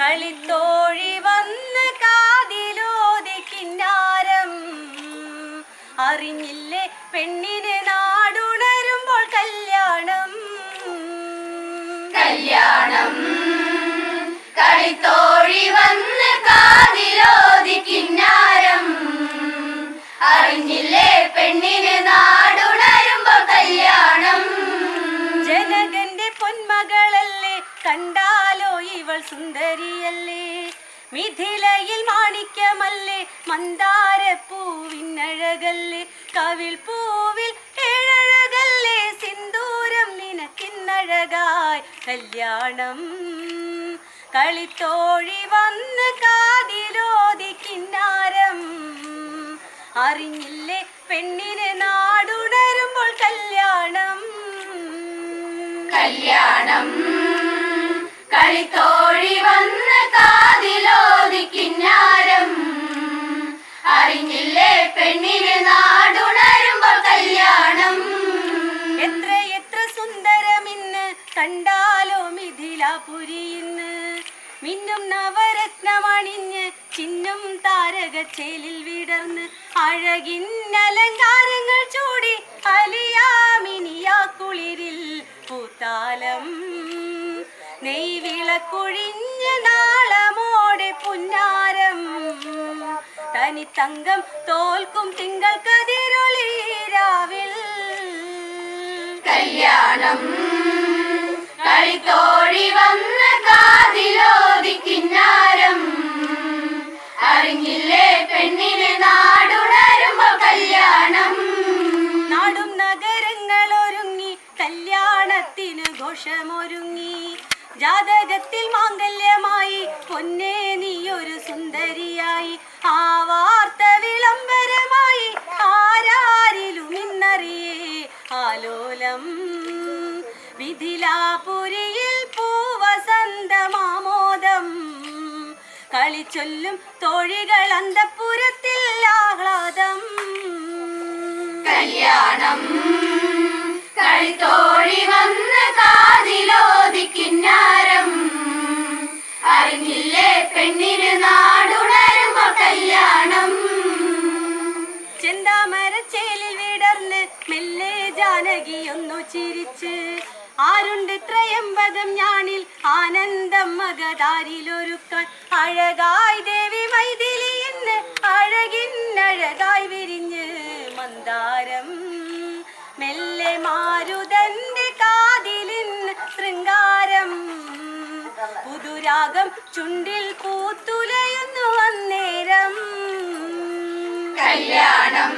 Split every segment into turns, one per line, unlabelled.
കളിത്തോഴി വന്ന് കാതിലോതി കിന്നാരം. അറിഞ്ഞില്ലേ പെണ്ണിന് നാടുണരുമ്പോൾ കല്യാണം.
കല്യാണം. കളിത്തോഴി വന്ന് കാതിലോതി
സുന്ദരിയല്ലേ മിഥിലയിൽ മാണിക്യമല്ലേ? മന്ദാര പൂവിനഴകല്ലേ കവിൽ പൂവിൽ ഏഴകല്ലേ സിന്ദൂരം നിനക്കിന്നഴകായി. കല്യാണം കളിത്തോഴി വന്ന് കാതിലോതി കിന്നാരം. അറിഞ്ഞില്ലേ? പെണ്ണിനെ നാടുണരുമ്പോൾ കല്യാണം.
കല്യാണം കളിത്തോഴി
ഇന്ന് മിന്നും നവരത്നമണിഞ്ഞ് ചിന്നും താരകച്ചേലിൽ വിടർന്ന് അഴകിൻ അലങ്കാരങ്ങൾ ചൂടി അലിയാമിനിയാ കുളിരിൽ പൂത്താലം. നെയ്വിളക്കൊഴിഞ്ഞ നാളമോടെ പുന്നാരം. തനി തങ്കം തോൽക്കും തിങ്കൾ കതിരൊളിരാവിൽ
കല്യാണം കളിത്തോഴി വന്ന്
ഘോഷമൊരുങ്ങി ജാതകത്തിൽ മാംഗല്യമായി പൊന്നേ നീ ഒരു സുന്ദരിയായി. ആ വാർത്ത വിളംബരമായി ആരാരിലും ഇന്നറിയേ. ആലോലം വിധിലാപുരിയിൽ പൂവസന്തമാമോദം കളിച്ചൊല്ലും തോഴികൾ അന്തപുരത്തിൽ ആഹ്ലാദം.
കല്യാണം കളിത്തോഴി വന്ന കാതിലോതി കിന്നാരം അറിഞ്ഞില്ലേ പെണ്ണിന് നാടുണരുമ കല്യാണം?
ചെന്താമരച്ചേലിൽ വിടർന്ന് മെല്ലെ ജാനകിയൊന്നു ചിരിച്ച് ആരുണ്ട് ത്രയംബകം ഞാനിൽ ആനന്ദം മകതാരിലൊരുക്കാൻ അഴകായി ദേവി പുതുരാഗം ചുണ്ടിൽ പൂത്തുലയുന്നു അന്നേരം
കല്യാണം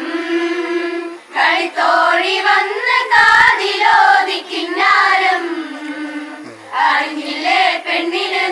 കളിത്തോഴി വന്ന കാതിലോതി കിന്നാരം. അറിഞ്ഞില്ലേ പെണ്ണിന്